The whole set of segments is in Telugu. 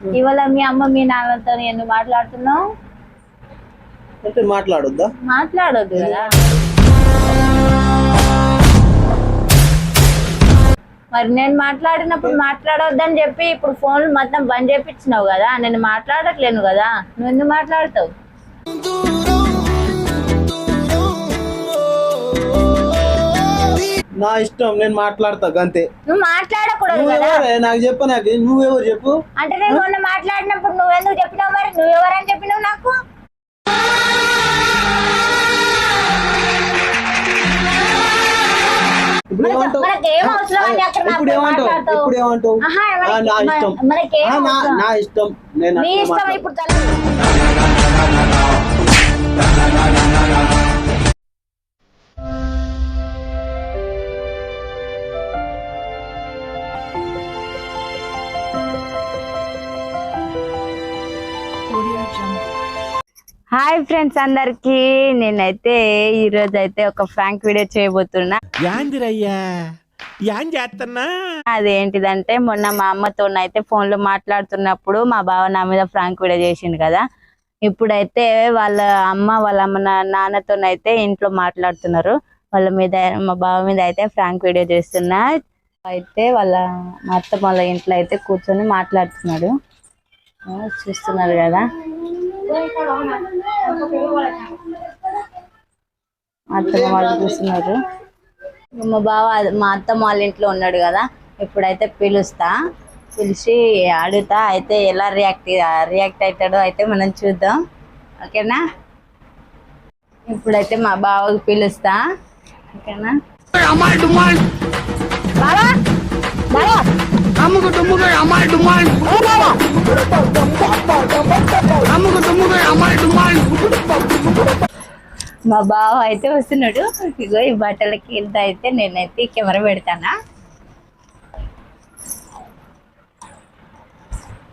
ఇవాళ మీ అమ్మ మీ నాన్నతో ఎందుకు మాట్లాడుతున్నావు అంటే మాట్లాడొద్దా? మాట్లాడొద్దు కదా. మరి నేను మాట్లాడినప్పుడు మాట్లాడొద్దని చెప్పి ఇప్పుడు ఫోన్ మొత్తం బంద్ చేపించినావు కదా నేను మాట్లాడట్లేను కదా. నువ్వు ఎందుకు మాట్లాడతావు? నా ఇష్టం నేను మాట్లాడతా గంతే. నువ్వు మాట్లాడకూడదు కదా. నువ్వెవరే నాకు చెప్పు నాకు నువ్వెవరు చెప్పు? అంటే నేను మొన్న మాట్లాడినప్పుడు నువ్వెందుకు చెప్పినావు మరి? నువ్వెవరని చెప్పినావు నాకు? ఇప్పుడు ఏమంటావు? ఇప్పుడు ఏమంటావు? ఇప్పుడు ఏమంటావు? నా ఇష్టం. నా- ఇష్టం. నేను ఇష్టం. ఇప్పుడు హాయ్ ఫ్రెండ్స్ అందరికి. నేనైతే ఈ రోజు అయితే ఒక ఫ్రాంక్ వీడియో చేయబోతున్నా. అదేంటిదంటే మొన్న మా అమ్మతో అయితే ఫోన్లో మాట్లాడుతున్నప్పుడు మా బావ నా మీద ఫ్రాంక్ వీడియో చేసిండు కదా. ఇప్పుడైతే వాళ్ళ అమ్మ వాళ్ళ అమ్మ నాన్నతోనైతే ఇంట్లో మాట్లాడుతున్నారు. వాళ్ళ మీద మా బావ మీద అయితే ఫ్రాంక్ వీడియో చేస్తున్నా. అయితే వాళ్ళ మా అత్త వాళ్ళ ఇంట్లో అయితే కూర్చొని మాట్లాడుతున్నాడు. చూస్తున్నారు కదా. అత్తమ్మ వాళ్ళు చూస్తున్నారు. మా బావ మా అత్తమ్మ వాళ్ళ ఇంట్లో ఉన్నాడు కదా ఇప్పుడైతే పిలుస్తా. పిలిచి అడుగుతా అయితే ఎలా రియాక్ట్ రియాక్ట్ అవుతాడో అయితే మనం చూద్దాం. ఓకేనా? ఇప్పుడైతే మా బావకి పిలుస్తా. ఓకేనా? బావా? బావా? అమ్ముకు తుమ్ముకు అమ్మాయి డుమ్మాయి ఓ బావా అమ్ముకు తుమ్ముకు అమ్మాయి డుమ్మాయి మా బావ అయితే వస్తున్నాడు. ఇగో ఈ బట్టల కింద అయితే నేనైతే కెమెరా పెడతానా?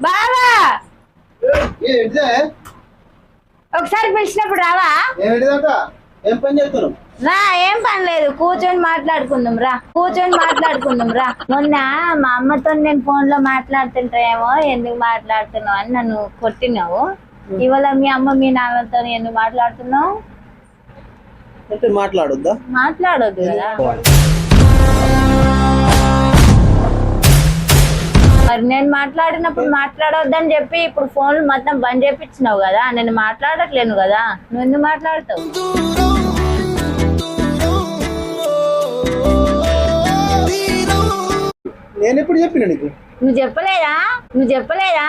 బావా? ఒకసారి పిలిచినప్పుడు రావా? ఏం పని చేస్తున్నావు? రా ఏం పని లేదు. కూర్చొని మాట్లాడుకుందాం రా. కూర్చొని మాట్లాడుకుందాం రా. మొన్న మా అమ్మతో నేను ఫోన్లో మాట్లాడుతుంటాయేమో ఎందుకు మాట్లాడుతున్నావు అని నన్ను కొట్టినావు. ఇవాళ మీ అమ్మ మీ నాన్నతో ఎందుకు మాట్లాడుతున్నావు? అంటే మాట్లాడొద్దా? మాట్లాడొద్దు కదా. మరి నేను మాట్లాడినప్పుడు మాట్లాడొద్దని చెప్పి ఇప్పుడు ఫోన్ మొత్తం బంద్ చేపించినావు కదా. నేను మాట్లాడట్లేను కదా. నువ్వు ఎందుకు మాట్లాడతావు? నేను ఎప్పుడు చెప్పిన నీకు? నువ్వు చెప్పలేదా? నువ్వు చెప్పలేదా?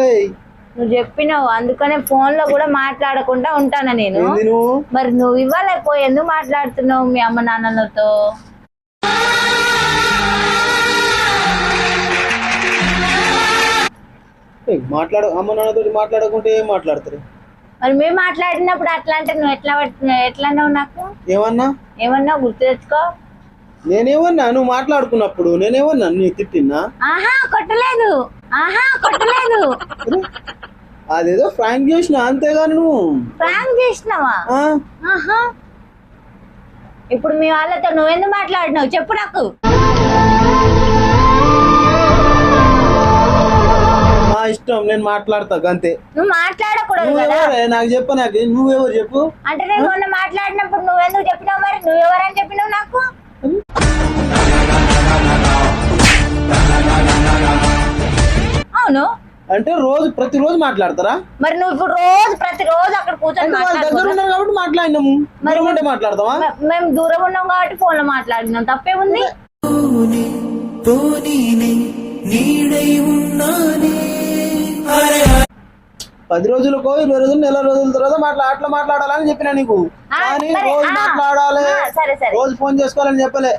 ఏయ్. నువ్వు చెప్పినావు అందుకనే ఫోన్లో కూడా మాట్లాడకుండా ఉంటాను నేను? ఏంది నువ్వు? మరి నువ్వు ఇవ్వలేకపోయి ఎందుకు మాట్లాడుతున్నావు మీ అమ్మ నాన్నలతో? ఏయ్, మాట్లాడ అమ్మ నాన్నతోటి మాట్లాడకుంటే ఏం మాట్లాడతారు? మరి మేము మాట్లాడినప్పుడు అట్లా అంటే నువ్వు ఎట్లా పట్- ఎట్లా అన్నావు నాకు? ఏమన్నా? ఏమన్నా గుర్తు తెచ్చుకో. నేనేమన్నా నువ్వు మాట్లాడుకున్నప్పుడు నేనేమన్నా నీ తిట్టినా? ఆహా కొట్టలేదు. ఆహా కొట్టలేదు. అదేదో ఫ్రాంక్ చేసిన అంతేగాని నువ్వు. ప్రాంక్ చేసినావా? ఆ? ఆహా. ఇప్పుడు మీ వాళ్ళతో నువ్వెందుకు మాట్లాడినావు? చెప్పు నాకు. ఇష్టం నేను మాట్లాడతా గంతే. నువ్వు మాట్లాడకూడదు కదా. నువ్వెవరే? నాకు చెప్పు నాకు నువ్వెవరు చెప్పు? అంటే నేను మొన్న మాట్లాడినప్పుడు నువ్వెందుకు చెప్పినావు మరి? నువ్వెవరని చెప్పినావు నాకు? అవును. అంటే రోజు ప్రతిరోజు మాట్లాడతారా? మరి నువ్వు ఇప్పుడు రోజు ప్రతిరోజు అక్కడ కూర్చొని అంటే వాళ్ళ దగ్గర మాట్లాడుకో ఉన్నారు కాబట్టి మాట్లాడినాము. మరి ఉంటే మాట్లాడతావా మే- మేము దూరం ఉన్నాం కాబట్టి ఫోన్లో మాట్లాడినాం తప్పే ఉంది పది రోజులకో ఇరవై రోజులు నెల రోజుల తర్వాత మాట్లా అట్లా మాట్లాడాలని చెప్పినా నీకు. కానీ రోజు మాట్లాడాలి. రోజు ఫోన్ చేసుకోవాలని చెప్పలే.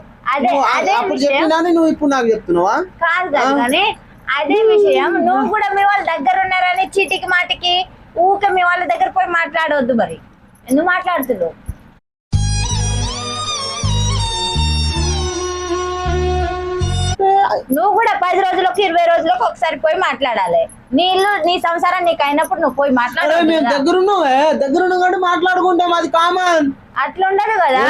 నువ్వు అప్పుడు చెప్పినా నువ్వు ఇప్పుడు నాకు చెప్తున్నావా? అదే విషయం. నువ్వు కూడా మీ వాళ్ళ దగ్గర ఉన్నారని చీటికి మాటికి ఊకే మీ వాళ్ళ దగ్గర పోయి మాట్లాడవద్దు మరి. ఎందుకు మాట్లాడుతున్నావు? నువ్వు కూడా పది రోజులకు ఇరవై రోజులకు ఒకసారి పోయి మాట్లాడాలి. నీ ఇల్లు నీ సంసారం నీకు అయినప్పుడు నువ్వు పోయి మాట్లాడాలి దగ్గరున్నావే దగ్గరున్నాం కాబట్టి మాట్లాడుకుంటాం అది కామన్. అట్లా ఉండదు కదా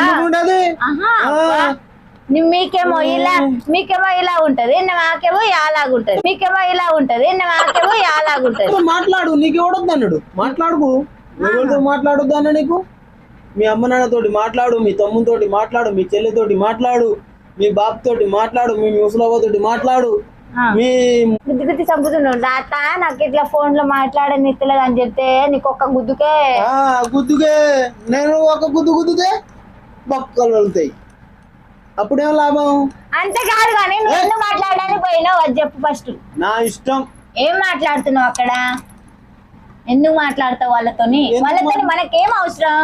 మీకేమో ఇలా మీకేమో ఇలా ఉంటది. నాకేమో అలాగుంటది మీకేమో ఇలా ఉంటది. నాకేమో అలాగుంటది మాట్లాడు. నీకు ఎవడొద్దు అన్నాడు. మాట్లాడుకు. మాట్లాడొద్దు అన్న నీకు? మీ అమ్మ నాన్నతోటి మాట్లాడు మీ తమ్ముతోటి మాట్లాడు మీ చెల్లితోటి మాట్లాడు. మీ బాబు తోటి మాట్లాడు మీ ముసలవ్వతోటి మాట్లాడు. మీ గుద్ది గుద్ది చంపుతున్నాడు తాత నాకు ఇట్లా ఫోన్లో మాట్లాడని ఇస్తలేదు అని చెప్తే నీకు ఒక్క గుద్దుకే. ఆ గుద్దుకే. నేను ఒక గుద్దు గుద్దుతే బొక్కలు వెళ్తాయి అప్పుడేం లాభం? అంతే కాదు కానీ నువ్వు ఎందుకు మాట్లాడడానికి పోయినావు? అది చెప్పు ఫస్ట్ నా ఇష్టం. ఏం మాట్లాడుతున్నావు అక్కడ? ఎందుకు మాట్లాడతావు వాళ్ళతోని? ఎందుకు వాళ్ళతోని మనకేం అవసరం?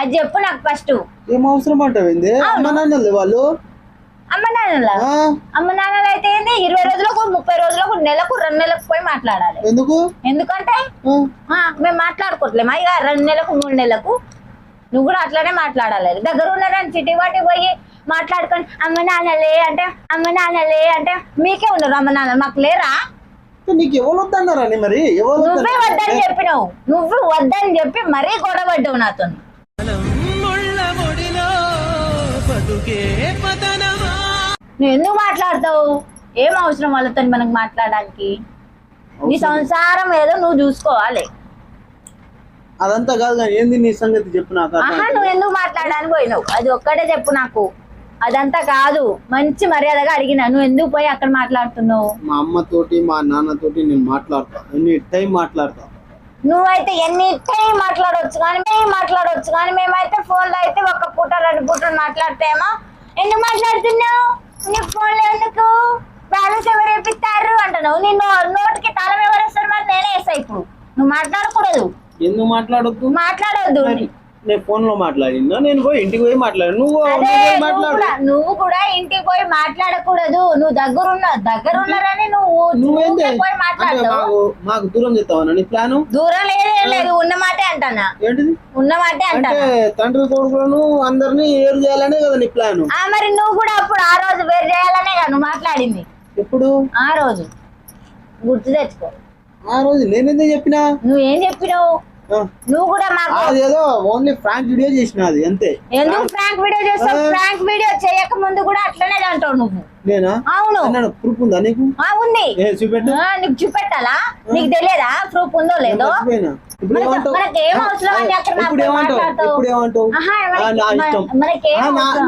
అది చెప్పు నాకు ఫస్ట్ ఏం అవసరం అంటావేంది అమ్మ నాన్నలే వాళ్ళు? అమ్మ నాన్నల? ఆ, అమ్మ నాన్నలు అయితే ఏంది? ఇరవై రోజులకు ముప్పై రోజులకు నెలకు రెండు నెలలకు పోయి మాట్లాడాలి. ఎందుకు? ఎందుకంటే మేము మాట్లాడుకోవట్లేమా? ఇక రెండు నెలలకు మూడు నెలలకు నువ్వు కూడా అట్లానే మాట్లాడాలి. దగ్గర ఉన్నారని సిటీ వాటికి పోయి మాట్లాడుకొని అమ్మ నాన్నలే అంటే అమ్మ నాన్నలే అంటే మీకే ఉన్నారు అమ్మ నాన్న. మాకు లేరా? నీకు ఎవరు వద్దన్నారని మరి? నువ్వే? వద్దని చెప్పినావు. నువ్వు వద్దని చెప్పి మరీ గొడవ పడ్డావు నాతో నువ్వు ఎందుకు మాట్లాడతావు? ఏం అవసరం వాళ్ళతో మనకు మాట్లాడడానికి? నీ సంసారం ఏదో నువ్వు చూసుకోవాలి. అదంతా కాదు ఏంది నీ సంగతి చెప్పు నాకు ఆహా నువ్వు ఎందుకు మాట్లాడడానికి పోయినావు? అది ఒక్కటే చెప్పు నాకు. అదంతా కాదు. మంచి మర్యాదగా అడిగినా. నువ్వు ఎందుకు పోయి అక్కడ మాట్లాడుతున్నావు? మా అమ్మతోటి మా నాన్నతోటి నేను మాట్లాడతా. ఎన్ని టైం మాట్లాడతా. నువ్వైతే ఎన్ని టైం మాట్లాడవచ్చు కానీ మేము మాట్లాడవచ్చు కానీ మేమైతే ఫోన్లో అయితే ఒక పూట రెండు పూటలు మాట్లాడితేమో ఎందుకు మాట్లాడుతున్నావు నీ ఫోన్లో ఎందుకు బ్యాలెన్స్ ఎవరు వేపిస్తారు అంటున్నావు నీ నో- నోటికి తాళం ఎవరు వేస్తారు మరి? నేనే వేస్తా ఇప్పుడు. నువ్వు మాట్లాడకూడదు. ఎందుకు మాట్లాడొద్దు? మాట్లాడవద్దు మరి నేను ఫోన్లో మాట్లాడినా నేను పోయి ఇంటికి పోయి మాట్లాడు నువ్వు నువ్వు కూడా నువ్వు కూడా ఇంటికి పోయి మాట్లాడకూడదు. నువ్వు దగ్గరున్న దగ్గరున్నారని నువ్వు పోయి మాట్లాడతావు. మాకు దూరం చెప్తావా నీ ప్లాను? దూరం లేదే లేదు. ఉన్న మాటే అంటానా? ఏంటిది? ఉన్న మాటే అంటే తండ్రి కొడుకులను అందరినీ ఏరు చేయాలనే కదా నీ ప్లాను. ఆ మరి నువ్వు కూడా అప్పుడు ఆ రోజు వేరు చేయాలనే కదా నువ్వు మాట్లాడింది. ఎప్పుడు? ఆ రోజు. గుర్తు తెచ్చుకో. ఆ రోజు నేనెందుకు చెప్పినా? నువ్వేం చెప్పినావు? నువ్వు కూడా మాకు అదేదో ఓన్లీ ఫ్రాంక్ వీడియో చేసిన అది అంతే. ఎందుకు ఫ్రాంక్ వీడియో చేస్తావు. ఫ్రాంక్ వీడియో చేయక ముందు కూడా అట్లనే అంటావు నువ్వు. నేనా? అవును. అన్నాడు ప్రూఫ్ ఉందా నీకు? ఆ ఉంది. ఏ చూపెట్టు? ఆ, నీకు చూపెట్టాలా? నీకు తెలియదా? ప్రూఫ్ ఉందో లేదో. ఇప్పుడు ఏమంటావు? మనకి ఏం అవసరం అని అక్కడ ఇప్పుడు ఏమంటావు? ఇప్పుడు ఏమంటావు? నా ఇష్టం.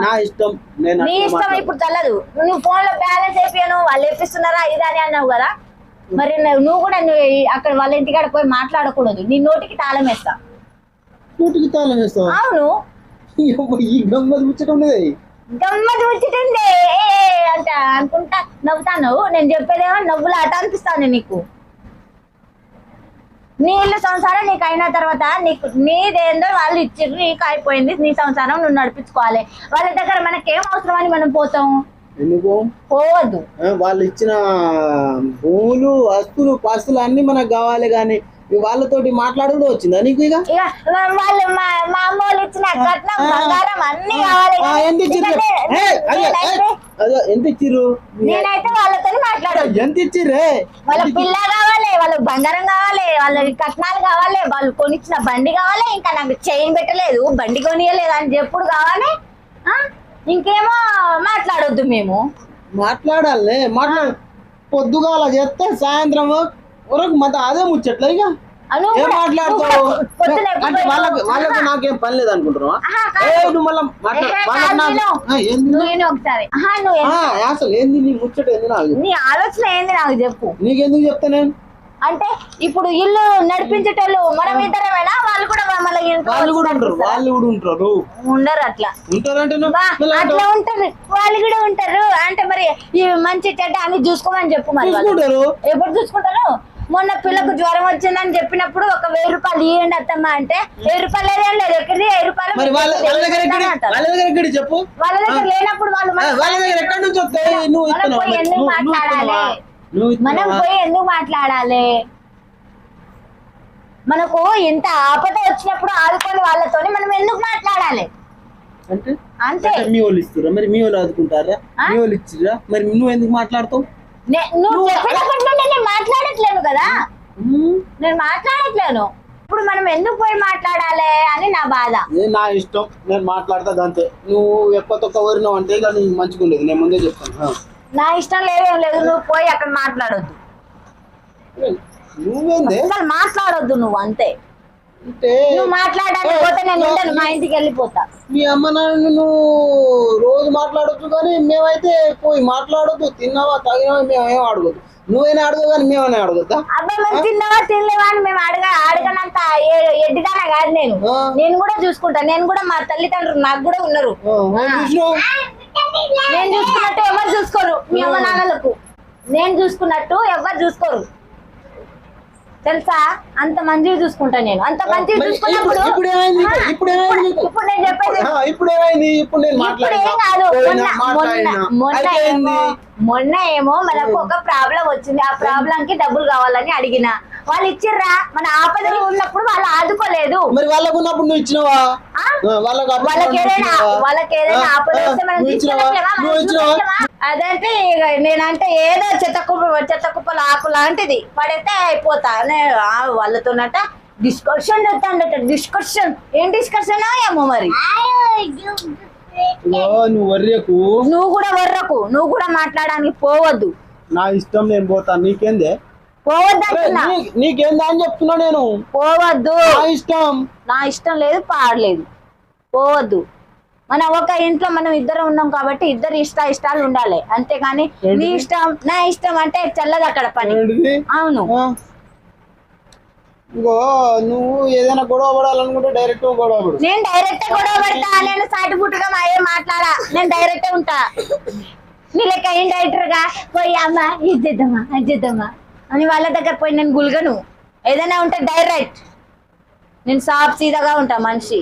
నా- ఇష్టం. నేను నీ ఇష్టం. ఇప్పుడు చల్లదు నువ్వు ఫోన్లో బ్యాలెన్స్ అయిపోయాను వాళ్ళు ఎప్పిస్తున్నారా ఇదని అన్నావు కదా? మరి నువ్వు కూడా నువ్వు అక్కడ వాళ్ళ ఇంటికాడ పోయి మాట్లాడకూడదు. నీ నోటికి తాళం వేస్తా. నోటికి తాళం వేస్తావా? అవును. ఈ గమ్మత్ ముచ్చటం లేదు గమ్మత్ ముచ్చిటుంది అంటే అనుకుంటా నవ్వుతాను నేను చెప్పేదేమో నవ్వులు అట అనిపిస్తాను నీకు. నీ ఇల్లు సంసారం నీకు అయిన తర్వాత నీకు నీదేందో వాళ్ళు ఇచ్చిర్రు నీకు అయిపోయింది. నీ సంసారం నువ్వు నడిపించుకోవాలి. వాళ్ళ దగ్గర మనకేం అవసరం అని మనం పోతాం? ఎందుకు? పోవద్దు. వాళ్ళు ఇచ్చిన భూములు వస్తువులు పాస్తులు అన్ని మనకు కావాలి కానీ వాళ్ళతోటి మాట్లాడుతూ వచ్చిందా నీకు ఇక? వాళ్ళు మా అమ్మ వాళ్ళు ఇచ్చిన కట్నం బంగారం అన్ని కావాలి ఎంత ఇచ్చిర్రు? అదే, ఎంత ఇచ్చిర్రు? నేనైతే వాళ్ళతో ఎంత ఇచ్చిర్రే? వాళ్ళ పిల్ల కావాలి వాళ్ళకి బంగారం కావాలి వాళ్ళకి కట్నాలు కావాలి వాళ్ళు కొనిచ్చిన బండి కావాలి ఇంకా నాకు చైన్ పెట్టలేదు బండి కొనియలేదు అని చెప్పుడు కావాలి? ఇంకేమో మాట్లాడొద్దు మేము. మాట్లాడాలి మాట్లాడు పొద్దుగాల చేస్తే సాయంత్రం వరకు మత అదే ముచ్చట్లే ఇక. ఏం మాట్లాడతావు? అంటే వాళ్ళకి నాకేం పని లేదు అనుకుంటున్నావా అసలు ఏంది నీ ముచ్చట ఏంది నాకు? నీ ఆలోచన ఏంది నాకు చెప్పు. నీకెందుకు చెప్తా నేను? అంటే ఇప్పుడు ఇల్లు నడిపించేటోళ్ళు మనం ఇద్దరమేనా? వాళ్ళు కూడా మమ్మల్ని వాళ్ళు కూడా ఉంటారు? వాళ్ళు కూడా ఉంటారు. ఉండరు అట్లా. బా, మళ్ళీ అట్లా. ఉంటారు. వాళ్ళు కూడా ఉంటారు. అంటే మరి ఈ మంచి చెడ్డ అన్ని చూసుకోమని చెప్పు మరి ఎప్పుడు చూసుకుంటారు? మొన్న పిల్లకు జ్వరం వచ్చిందని చెప్పినప్పుడు ఒక వెయ్యి రూపాయలు ఇవ్వండి అత్తమ్మ అంటే వెయ్యి రూపాయలు ఏదేం లేదు. ఎక్కడిది? వెయ్యి రూపాయలు వాళ్ళ దగ్గర చెప్పు? వాళ్ళ దగ్గర లేనప్పుడు వాళ్ళు మాట్లాడాలి? మనం? పోయి ఎందుకు మాట్లాడాలి? మనకు ఇంత ఆపద వచ్చినప్పుడు ఆదుకొని వాళ్ళతోని మనం ఎందుకు మాట్లాడాలి? అంటే? అంతే. మీ వాళ్ళు ఇస్తారా మరి మీ వాళ్ళు ఆదుకుంటారా? ఆ? మీ వాళ్ళు ఇచ్చిరా మరి నువ్వు ఎందుకు మాట్లాడతావు? నువ్వు చెప్పినప్పటి నుండి నేను మాట్లాడట్లేను కదా. నేను మాట్లాడట్లేను. ఇప్పుడు మనం ఎందుకు పోయి మాట్లాడాలి అని నా బాధ. నా ఇష్టం. నేను మాట్లాడతా అంతే. నువ్వు ఎక్కువ తక్కువ వరినావు అంటే ఇక నీకు మంచిగా ఉండేది నేను ముందే చెప్తాను. నా ఇష్టం లేదేం లేదు నువ్వు పోయి అక్కడ మాట్లాడొద్దు. నువ్వేందే? అసలు మాట్లాడొద్దు నువ్వు అంతే. నువ్వు మాట్లాడాలి పోతే నేను మా ఇంటికి వెళ్ళిపోతా. మీ అమ్మ నాన్న నువ్వు రోజు మాట్లాడొచ్చు కానీ మేమైతే పోయి మాట్లాడొద్దు తిన్నావా తాగినావా మేమేం అడగదు నువ్వైనా అడగదు కానీ మేమైనా అడగద్దా? అబ్బాయి మేము తిన్నావా తినలేవా అని మేము అడగ అడగనంత ఏ- ఎడ్డిదానా కాదు నేను. నేను కూడా చూసుకుంటా నేను కూడా మా తల్లిదండ్రులు నాకు కూడా ఉన్నారు. నేను చూసుకున్నట్టు ఎవరు చూసుకోరు. మీ అమ్మ నాన్నలకు. నేను చూసుకున్నట్టు ఎవరు చూసుకోరు. తెలుసా? అంత మంచిగా చూసుకుంటా నేను. అంత మంచిగా చూసుకున్నప్పుడు ఇప్పుడు- ఇప్పుడు ఏమైంది నీకు? ఇప్పుడు ఏమైంది నీకు? ఇప్పుడు నేను చెప్పేది ఇప్పుడు ఏమైంది నేను మాట్లాడినా? మొన్న ఏమో? మొన్న ఏమో మనకు ఒక ప్రాబ్లం వచ్చింది. ఆ ప్రాబ్లం కి డబ్బులు కావాలని అడిగిన. వాళ్ళు ఇచ్చిర్రా? మన ఆపదలు ఉన్నప్పుడు వాళ్ళు ఆదుకోలేదు. మరి వాళ్ళకు ఉన్నప్పుడు నువ్వు ఇచ్చినావా? వాళ్ళకు వాళ్ళకి ఏదైనా? వాళ్ళకి ఆపద వస్తే మనం? అదంటే నేనంటే ఏదో చెత్త కుప్ప చెత్త కుప్పల ఆకు లాంటిది పడితే అయిపోతా వాళ్ళతోనట డిస్కషన్ చెప్తాడట డిస్కషన్ ఏం డిస్కషన్ ఏమో మరి? నువ్వు వర్రకు? నువ్వు కూడా వర్రకు. నువ్వు కూడా మాట్లాడడానికి పోవద్దు. నా ఇష్టం నేను పోతాను నీకేందే? నీకేందా అని చెప్తున్నా నేను. పోవద్దు. నా ఇష్టం. నా ఇష్టం లేదు పాడలేదు. పోవద్దు. మన ఒక ఇంట్లో మనం ఇద్దరు ఉన్నాం కాబట్టి ఇద్దరు ఇష్ట ఇష్టాలు ఉండాలి. అంతేగాని నీ ఇష్టం నా ఇష్టం అంటే చల్లదు అక్కడ పని. అవును. ఇగో నువ్వు ఏదైనా గొడవ పడాలనుకుంటే డైరెక్ట్ గొడవ పడు. నేను డైరెక్ట్ గొడవ పెడతా నేను సాటి పుట్టుగా మా ఏం మాట్లాడా? నేను డైరెక్ట్ ఉంటా. నీ లెక్క ఇండైరెక్టర్గా పోయి అమ్మ ఇది చేద్దామా అది చేద్దామా? అని వాళ్ళ దగ్గర పోయి నేను గుల్గను. ఏదైనా ఉంటే డైరెక్ట్ నేను సాఫ్ సీదాగా ఉంటా మనిషి.